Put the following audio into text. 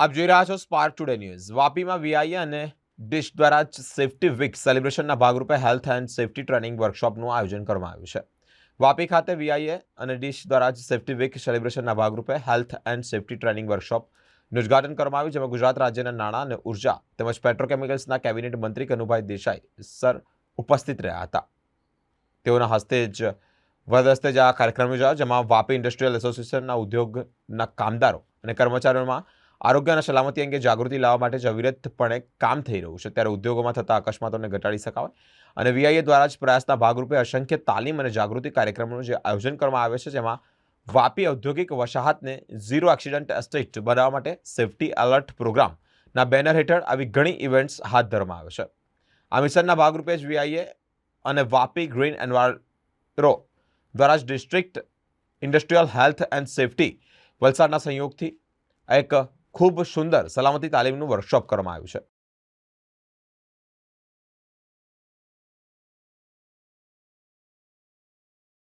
આપ જોઈ રહ્યા છો સ્પાર્ક ટુડે ન્યૂઝ વાપીમાં વીઆઈએ અને ડિશ દ્વારા સેફટી વીક સેલિબ્રેશનના ભાગરૂપે હેલ્થ એન્ડ સેફટી ટ્રેનિંગ વર્કશોપનું આયોજન કરવામાં આવ્યું છે. વાપી ખાતે વીઆઈએ અને ડિશ દ્વારા જ સેફ્ટી વીક સેલિબ્રેશનના ભાગરૂપે હેલ્થ એન્ડ સેફ્ટી ટ્રેનિંગ વર્કશોપનું ઉદ્ઘાટન કરવામાં આવ્યું, જેમાં ગુજરાત રાજ્યના નાણાં અને ઊર્જા તેમજ પેટ્રોકેમિકલ્સના કેબિનેટ મંત્રી કનુભાઈ દેસાઈ, સર, ઉપસ્થિત રહ્યા હતા. તેઓના હસ્તે જ વરદસ્તે જ આ કાર્યક્રમ યોજાયો, જેમાં વાપી ઇન્ડસ્ટ્રીયલ એસોસિએશનના ઉદ્યોગના કામદારો અને કર્મચારીઓમાં આરોગ્ય અને સલામતી અંગે જાગૃતિ લાવવા માટે જ અવિરતપણે કામ થઈ રહ્યું છે. ત્યારે ઉદ્યોગોમાં થતા અકસ્માતોને ઘટાડી શકાય અને વીઆઈએ દ્વારા જ પ્રયાસના ભાગરૂપે અસંખ્ય તાલીમ અને જાગૃતિ કાર્યક્રમોનું જે આયોજન કરવામાં આવે છે, જેમાં વાપી ઔદ્યોગિક વસાહતને ઝીરો એક્સિડન્ટ એસ્ટેટ બનાવવા માટે સેફ્ટી એલર્ટ પ્રોગ્રામના બેનર હેઠળ આવી ઘણી ઇવેન્ટ્સ હાથ ધરવામાં આવે છે. આ મિશનના ભાગરૂપે જ વીઆઈએ અને વાપી ગ્રીન એન્વાયરો દ્વારા જ district industrial health and safety વલસાડના સંયોગથી એક ખૂબ સુંદર સલામતી તાલીમનું વર્કશોપ કરવામાં આવ્યું છે.